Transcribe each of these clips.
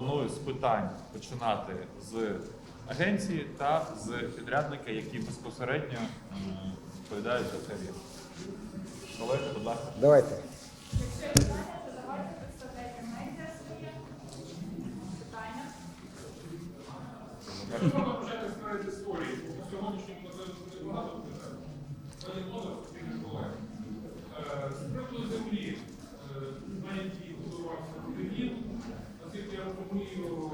Пропоную з питань починати з агенції та з підрядника, які безпосередньо відповідають за це рішення. Колеги, будь ласка. Давайте. Якщо є питання, то давайте представляйте медіа своє питання. Можна почати з історії. По сьогоднішньому процесу буде багато питань. Пані Лоза, спільний колег. Е, З приводу землі, е, на якій будувався будинок, наскільки я розумію,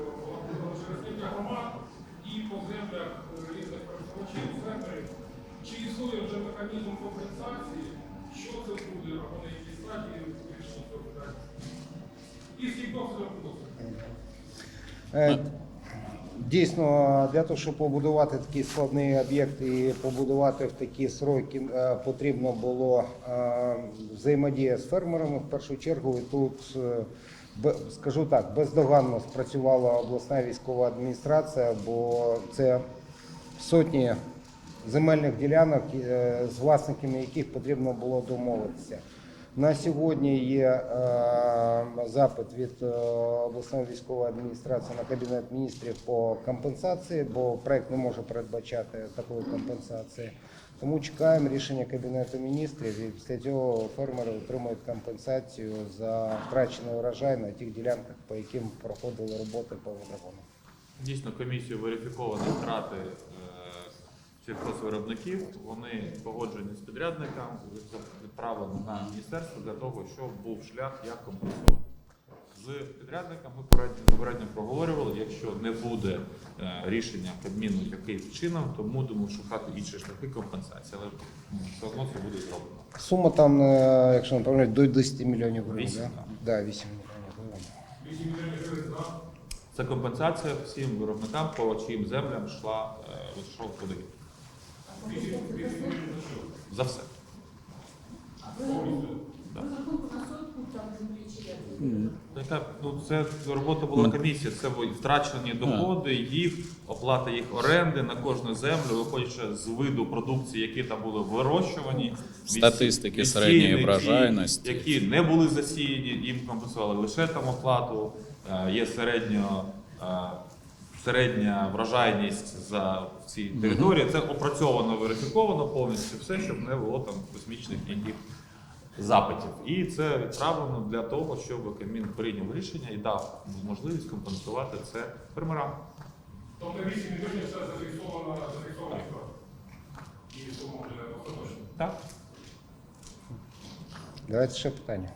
через громад і по землях різних користувачів, фермерів. Чи існує вже механізм компенсації? Що це буде, або на якій стадії вирішення цього питання? І скільки це Дійсно, для того, щоб побудувати такий складний об'єкт і побудувати в такі сроки, е, потрібно було е, взаємодія з фермерами в першу чергу. І тут, е, скажу так, бездоганно спрацювала обласна військова адміністрація, бо це сотні земельних ділянок, е, з власниками яких потрібно було домовитися. На сьогодні є е, запит від е, обласної військової адміністрації на кабінет міністрів по компенсації, бо проект не може передбачати такої компенсації. Тому чекаємо рішення кабінету міністрів і після цього фермери отримують компенсацію за втрачений урожай на тих ділянках, по яким проходили роботи по водогону. Дійсно, комісію верифіковані втрати е, сільхозвиробників. Вони погоджені з підрядником, відправлені на міністерство для того, щоб був шлях, як компенсувати. З підрядником ми попередньо попередньо проговорювали. Якщо не буде е, рішення Кабміну яким чином, то будемо шукати інші шляхи компенсації, але м, все одно це буде зроблено. Сума там, е, якщо не помиляюсь, до 10 мільйонів гривень. Вісім, Да? так. Да, 8 мільйонів гривень. 8 мільйонів гривень за Це компенсація всім виробникам, по чиїм землям йшла е, йшов подив. 8 мільйонів за все. Повністю. Розрахунку на сотку там землі чи як? Яка ну це робота була комісія. Це втрачені доходи, їх оплата їх оренди на кожну землю, виходячи з виду продукції, які там були вирощувані, Статистики відсі- середньої відсіяні, ті, врожайності. які не були засіяні, їм компенсували лише там оплату. Е, Є середньо. е, Середня врожайність за цій території це опрацьовано, верифіковано повністю все, щоб не було там космічних ніяких запитів. І це відправлено для того, щоб Кабмін прийняв рішення і дав можливість компенсувати це фермерам. Тобто 8 мільйонів це зафіксовано зафіксований вклад. І сума вже остаточна. Так? Давайте. Ще питання?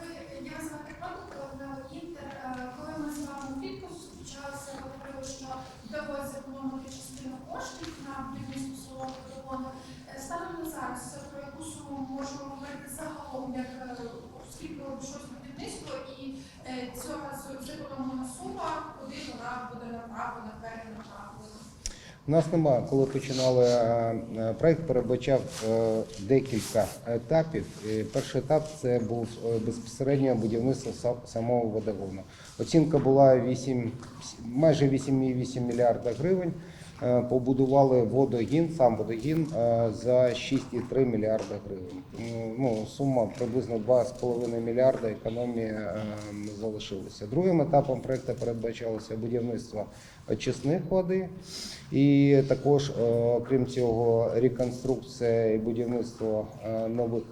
Ви я звати Павло Інтер. Е, Коли ми з вами влітку зустрічалися, говорили, що вдалося зекономити частину коштів на будівництво свого водогону. Е, Станом на зараз е, про яку суму ми можемо говорити загалом, як е, скільки обійшлось будівництво, і е, цього зекономлена сума, куди вона У нас немає, коли починали е, е, проект, передбачав е, декілька етапів. Перший етап це був безпосередньо будівництво самого водогону. Оцінка була 8, майже 8,8 мільярда гривень. Е, Побудували водогін, сам водогін е, за 6,3 мільярда гривень. Ну, сума приблизно 2,5 мільярда економії е, залишилася. Другим етапом проекту передбачалося будівництво очисних води. І також, крім цього, реконструкція і будівництво нових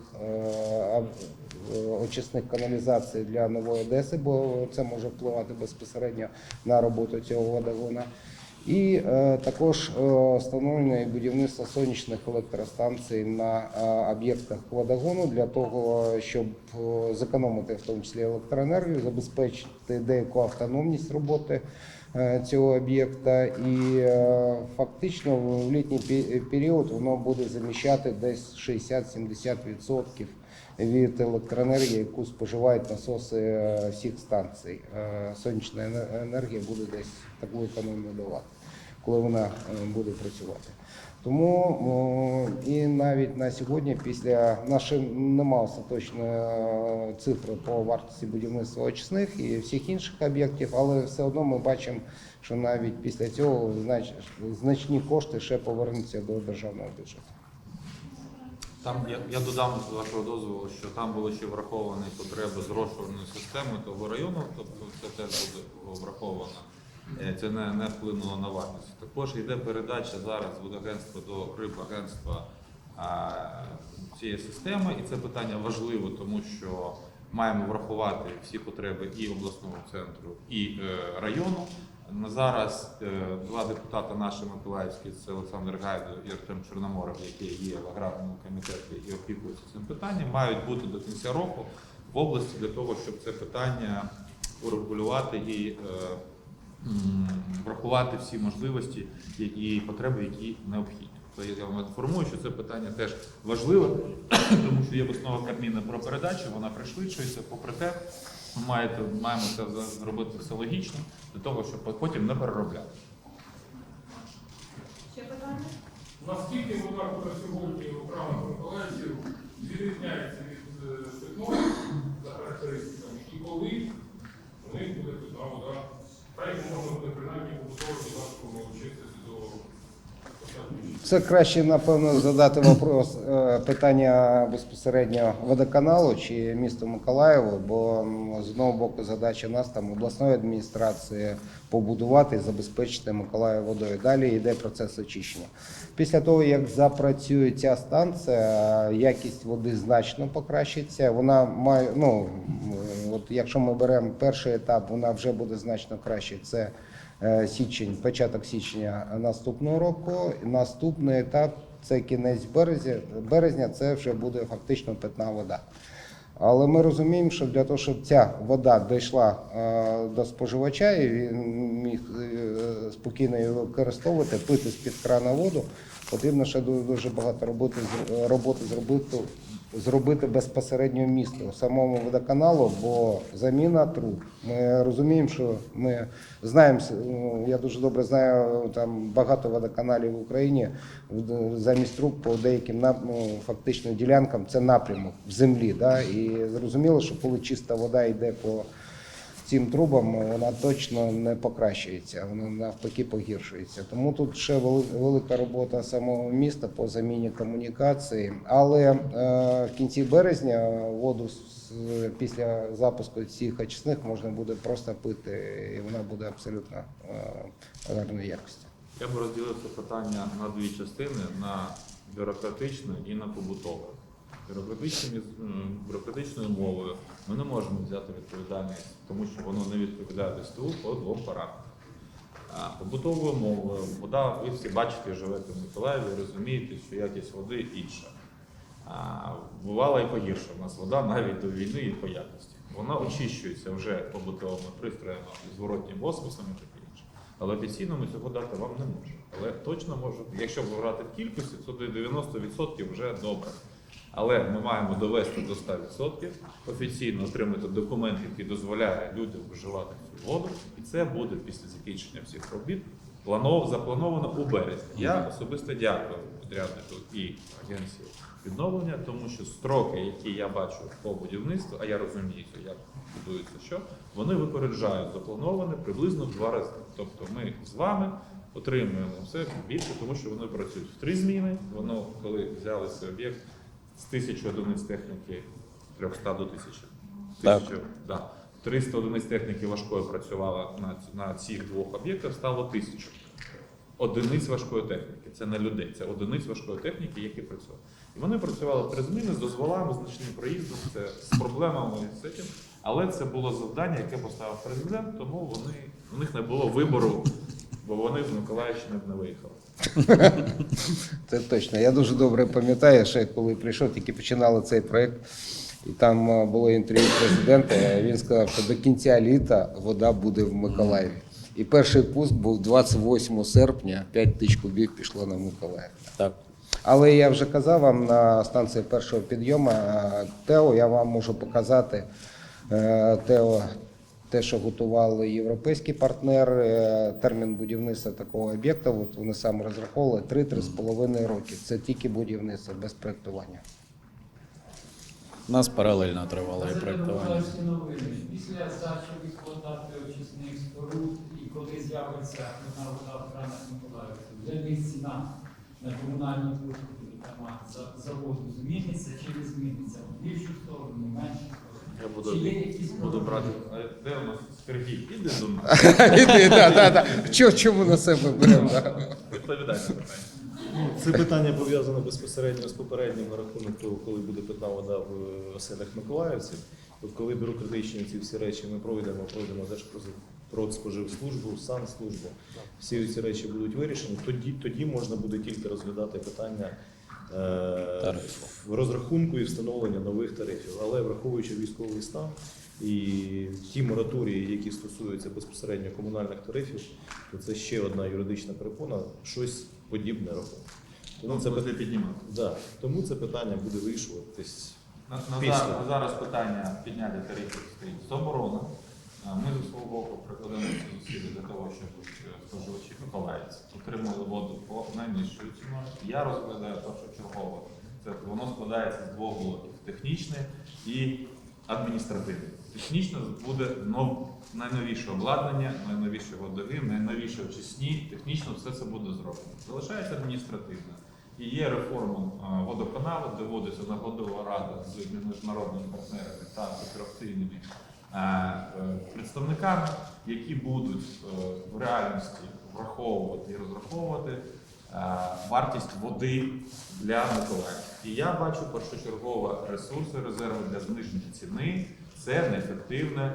очисних каналізацій для нової Одеси, бо це може впливати безпосередньо на роботу цього водогона. І е, також е, встановлення і будівництво сонячних електростанцій на е, об'єктах водогону для того, щоб зекономити в тому числі електроенергію, забезпечити деяку автономність роботи цього об'єкта. І фактично в літній період воно буде заміщати десь 60-70% від електроенергії, яку споживають насоси всіх станцій. Сонячна енергія буде десь таку економію давати, коли вона е, буде працювати. Тому і навіть на сьогодні, після нашої немає остаточної е, цифри по вартості будівництва очисних і всіх інших об'єктів, але все одно ми бачимо, що навіть після цього знач- значні кошти ще повернуться до державного бюджету. Там я, я додам з вашого дозволу, що там були ще враховані потреби зрошувальної системи того району, тобто це теж буде враховано. Е, Це не, не вплинуло на вартість. Також йде передача зараз від агентства до рибагентства цієї системи, і це питання важливо, тому що маємо врахувати всі потреби і обласного центру, і е, району. На зараз е, два депутати наші миколаївські, це Олександр Гайдо і Артем Чорноморов, які є в аграрному комітеті і опікуються цим питанням, мають бути до кінця року в області для того, щоб це питання урегулювати і е, врахувати всі можливості і потреби, які необхідні. То я вам інформую, що це питання теж важливе, тому що є основа Кабміна про передачу, вона пришвидшується. Попри те, ми маєте, маємо це за- зробити все логічно для того, щоб потім не переробляти. Ще питання? Наскільки яка сьогодні у кранах Миколаївців, відрізняється від е, питної за характеристиками, і коли у них буде питна вода, та й можна буде принаймні побутовувати засобами очистити до достатньо. Це краще, напевно, задати вопрос, е, питання безпосередньо водоканалу чи місту Миколаєво, бо з одного боку задача нас там обласної адміністрації побудувати і забезпечити Миколаїв водою. Далі йде процес очищення. Після того, як запрацює ця станція, якість води значно покращиться. Вона має, ну от якщо ми беремо перший етап, вона вже буде значно краще. Це січень, початок січня наступного року. Наступний етап це кінець березня. Березня це вже буде фактично питна вода. Але ми розуміємо, що для того, щоб ця вода дійшла е, до споживача і він міг е, спокійно її використовувати, пити з-під крана воду, потрібно ще дуже багато роботи, з- роботи зробити, зробити безпосередньо місто самому водоканалу, бо заміна труб. Ми розуміємо, що ми знаємо, ну, я дуже добре знаю там багато водоканалів в Україні замість труб по деяким ну, фактично ділянкам це напрямок в землі. Да? І зрозуміло, що коли чиста вода йде по цим трубам, вона точно не покращується, вона навпаки погіршується. Тому тут ще велика робота самого міста по заміні комунікації. Але е, в кінці березня воду після запуску цих очисних можна буде просто пити, і вона буде абсолютно е, гарної якості. Я б розділив це питання на дві частини: на бюрократичне і на побутове. Бюрократичною мовою ми не можемо взяти відповідальність, тому що воно не відповідає ДСТУ по двом параметрам. Побутовою мовою, вода, ви всі бачите, живете в Миколаєві, розумієте, що якість води інша. А, бувала і погірша у нас вода навіть до війни і по якості. Вона очищується вже побутовими пристроями, зворотнім осмосом і таке інше. Але офіційно ми цього дати вам не можемо. Але точно можу, якщо брати в кількості, то до 90% вже добре. Але ми маємо довести до 100%, офіційно отримати документ, який дозволяє людям вживати цю воду, і це буде після закінчення всіх робіт. Планов, заплановано у березні. Я особисто дякую підряднику і агенції відновлення, тому що строки, які я бачу по будівництву, а я розумію, як будується що, вони випереджають заплановане приблизно в два рази. Тобто ми з вами отримуємо все більше, тому що вони працюють в три зміни. Воно, коли взяли цей об'єкт з тисячі одиниць техніки 300 до 1000. Так. Да. 300 одиниць техніки важкої працювало на, на цих двох об'єктах, стало тисячу. Одиниць важкої техніки. Це не людей, це одиниць важкої техніки, які працювали. І вони працювали три зміни з дозволами, значним проїздом, це з проблемами з цим. Але це було завдання, яке поставив президент, тому вони, у них не було вибору, бо вони з Миколаївщини б не виїхали. Це точно. Я дуже добре пам'ятаю, ще коли прийшов, тільки починали цей проект, і там е, було інтерв'ю президента. і Він сказав, що до кінця літа вода буде в Миколаєві. І перший пуск був 28 серпня, 5 тисяч кубів пішло на Миколаїв. Так. Але я вже казав вам на станції першого підйому е, ТЕО, я вам можу показати е, ТЕО, те, що готували європейські партнери, е, термін будівництва такого об'єкта. От вони саме розраховували 3-3,5 роки. Це тільки будівництво без проєктування. У нас паралельно тривало і Це проєктування. Новини. Після здачі в експлуатацію очисних споруд і коли з'явиться одна вода в кранах Миколаївців, вже не ціна на комунальну послугу заводу зміниться чи не зміниться? В більшу сторону, в меншу Я буду, буду брати. А Де у нас Сергій? Іди до нас. Іди, да, да, да. Чо- Чому на себе беремо? да? Відповідай на питання. Ну, Це питання пов'язано безпосередньо з попереднім на рахунок того, коли буде питна вода в оселях миколаївців. От коли бюрократичні ці всі речі ми пройдемо, пройдемо Держпродспоживслужбу, санслужбу, всі ці речі будуть вирішені, тоді, тоді можна буде тільки розглядати питання е. В розрахунку і встановлення нових тарифів. Але враховуючи військовий стан і ті мораторії, які стосуються безпосередньо комунальних тарифів, то це ще одна юридична перепона, щось подібне робити. Тому Ну, це буде піднімати. Да. Тому це питання буде вирішуватись. На, на, зараз, на зараз питання підняття тарифів стоїть заборона. А Ми зі свого боку прикладемо ці зусилля для того, щоб е, споживачі миколаївці отримали воду по найнижчою ціною. Я розглядаю першочергово. Це воно складається з двох блоків: технічне і адміністративне. Технічно буде нов, найновіше обладнання, найновіші водові, найновіші очисні. Технічно все це буде зроблено. Залишається адміністративне. І є реформа водоканалу, де вводиться наглядова рада з міжнародними партнерами та оперативними е, е, представниками, які будуть е, в реальності враховувати і розраховувати е, вартість води для Миколаїв. І я бачу першочергово ресурси, резерви для зниження ціни. Це неефективне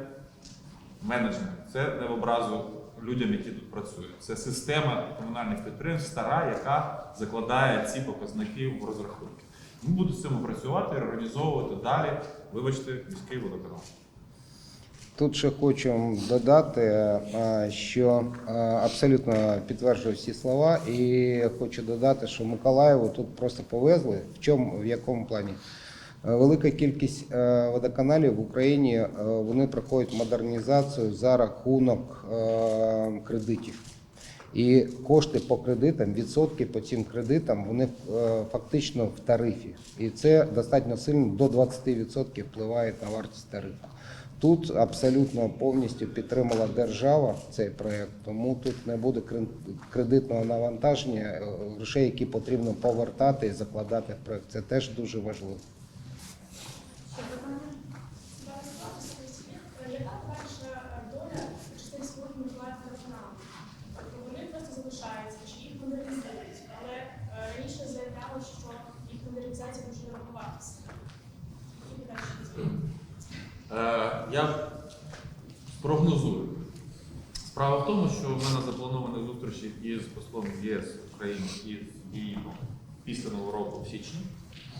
менеджмент. Це не в образу людям, які тут працюють. Це система комунальних підприємств стара, яка закладає ці показники в розрахунки. Ми будемо з цим працювати і організовувати далі, вибачте, міський водоканал. Тут ще хочу додати, е, що е, абсолютно підтверджую всі слова, і хочу додати, що Миколаєву тут просто повезли. В чому в якому плані? Е, Велика кількість е, водоканалів в Україні е, вони проходять модернізацію за рахунок е, кредитів. І кошти по кредитам, відсотки по цим кредитам, вони е, фактично в тарифі. І це достатньо сильно до 20% впливає на вартість тарифу. Тут абсолютно повністю підтримала держава цей проект, тому тут не буде кредитного навантаження, е, грошей, які потрібно повертати і закладати в проект. Це теж дуже важливо. Ще питання? Зараз статус поясніть, яка перша доля частини споруд Миколаївського водоканалу? Тобто вони просто залишаються, чи їх модернізують, але е, раніше заявляли, що їх модернізація може не рахуватися. Які подальші дії? Е, Я прогнозую. Справа в тому, що в мене заплановані зустрічі із послом ЄС України і ЄІМО після Нового року в січні,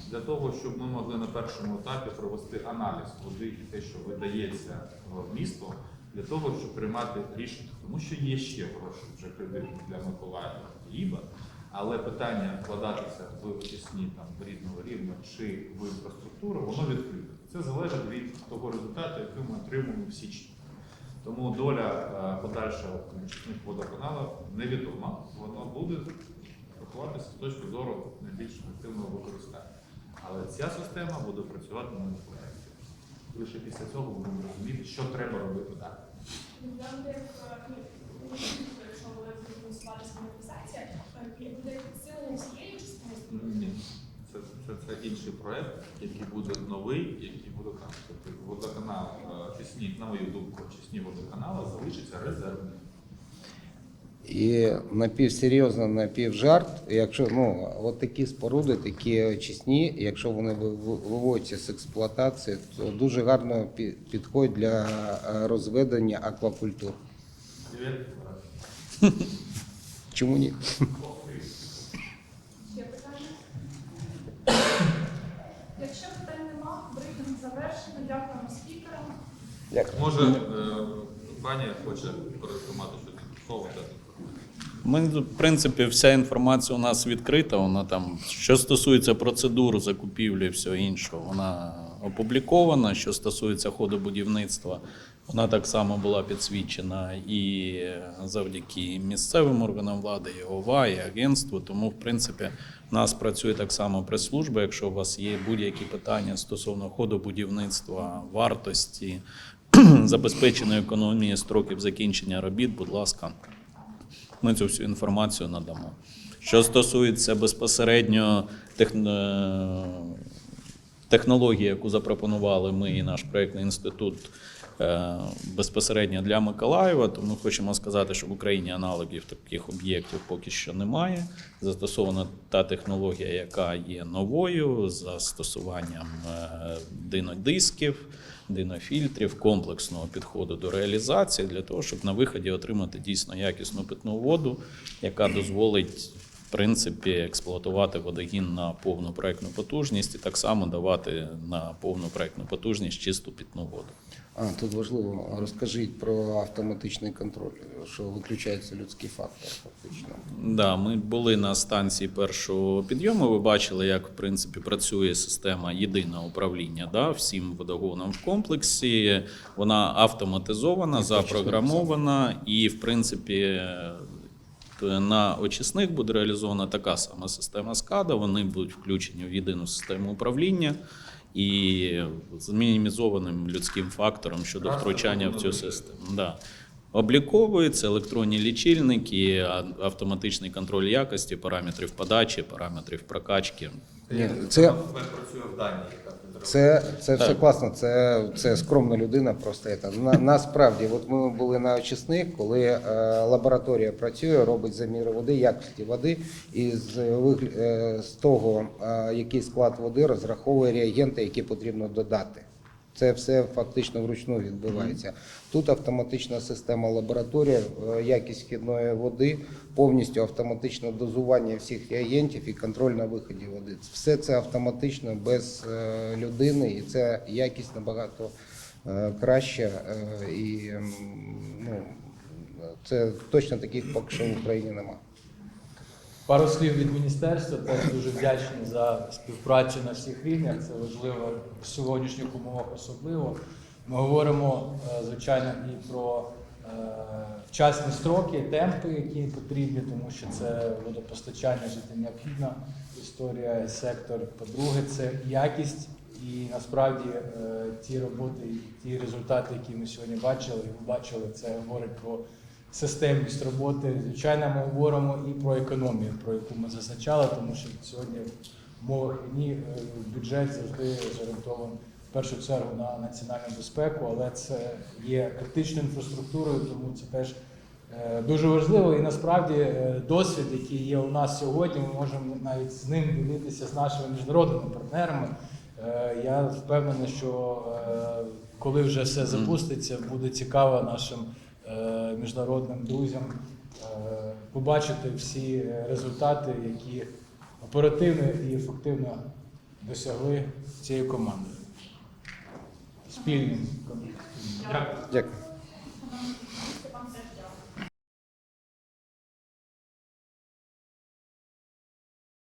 для того, щоб ми могли на першому етапі провести аналіз води і те, що видається в місто, для того, щоб приймати рішення. Тому що є ще гроші вже кредитні для Миколаєва і але питання вкладатися в очисні там різного рівня чи в інфраструктуру, воно відкрите. Це залежить від того результату, який ми отримуємо в січні. Тому доля е, подальшого очисних водоканалів невідома. Воно буде рахуватися з точки зору найбільш ефективного використання. Але ця система буде працювати на проєкті. Лише після цього будемо розуміти, що треба робити далі. Е, ну, якщо буде фінансуватися е, буде підсилення цієї. Це, інший проєкт, який буде новий, який буде там. Тобто водоканал, е, чесні, на мою думку, чесні водоканали залишаться резервними. І напівсерйозно, напівжарт, якщо ну от такі споруди, такі очисні, якщо вони ви- ви- виводяться з експлуатації, то дуже гарно пі- підходять для е, розведення аквакультур. Чому ні? Ще питання? Якщо питань нема, брифінг завершено. Дякуємо спікерам. Може, е, пані хоче перекомати щось додатково дати. Ми, в принципі, вся інформація у нас відкрита. Вона там, що стосується процедур закупівлі і всього іншого, вона опублікована. Що стосується ходу будівництва, вона так само була підсвічена і завдяки місцевим органам влади, і ОВА, і агентству. Тому, в принципі, у нас працює так само прес-служба. Якщо у вас є будь-які питання стосовно ходу будівництва, вартості, забезпеченої економії строків закінчення робіт, будь ласка. Ми цю всю інформацію надамо. Що стосується безпосередньо е, технології, яку запропонували ми і наш проєктний інститут безпосередньо для Миколаєва, то ми хочемо сказати, що в Україні аналогів таких об'єктів поки що немає. Застосована та технологія, яка є новою, застосуванням е, динодисків, динофільтрів, комплексного підходу до реалізації для того, щоб на виході отримати дійсно якісну питну воду, яка дозволить в принципі експлуатувати водогін на повну проектну потужність і так само давати на повну проектну потужність чисту питну воду. А, тут важливо, розкажіть про автоматичний контроль, що виключається людський фактор фактично. Да, ми були на станції першого підйому. Ви бачили, як в принципі працює система єдиного управління да, всім водогоном в комплексі. Вона автоматизована, запрограмована, і в принципі. На очисних буде реалізована така сама система скада. Вони будуть включені в єдину систему управління і з мінімізованим людським фактором щодо втручання в цю систему. Да. Обліковуються електронні лічильники, а- автоматичний контроль якості, параметрів подачі, параметрів прокачки. Ні, це, працює в Данії. Це, це все класно, це, це скромна людина просто. це. На, насправді, от ми були на очисних, коли е, лабораторія працює, робить заміри води, якості води, і з, е, з того, е, який склад води, розраховує реагенти, які потрібно додати. Це все фактично вручну відбувається. Тут автоматична система лабораторія, е, якість вхідної води, повністю автоматичне дозування всіх реагентів і контроль на виході води. Все це автоматично без е, людини, і це якість набагато е, краща. І ну, це точно таких поки в Україні немає. Пару слів від міністерства. Теж дуже вдячні за співпрацю на всіх рівнях. Це важливо в сьогоднішніх умовах особливо. Ми говоримо, е, звичайно, і про е, вчасні строки, темпи, які потрібні, тому що це водопостачання життя необхідна історія, сектор. По-друге, це якість. І насправді е, ті роботи, ті результати, які ми сьогодні бачили, і бачили, це говорить про системність роботи. Звичайно, ми говоримо і про економію, про яку ми зазначали, тому що сьогодні в умовах війни е, бюджет завжди зорієнтований в першу чергу на національну безпеку, але це є критичною інфраструктурою, тому це теж е, дуже важливо. І насправді е, досвід, який є у нас сьогодні, ми можемо навіть з ним ділитися з нашими міжнародними партнерами. Я впевнений, що коли вже все запуститься, буде цікаво нашим міжнародним друзям е, побачити всі результати, які оперативно і ефективно досягли цією командою. Спільним. Дякую.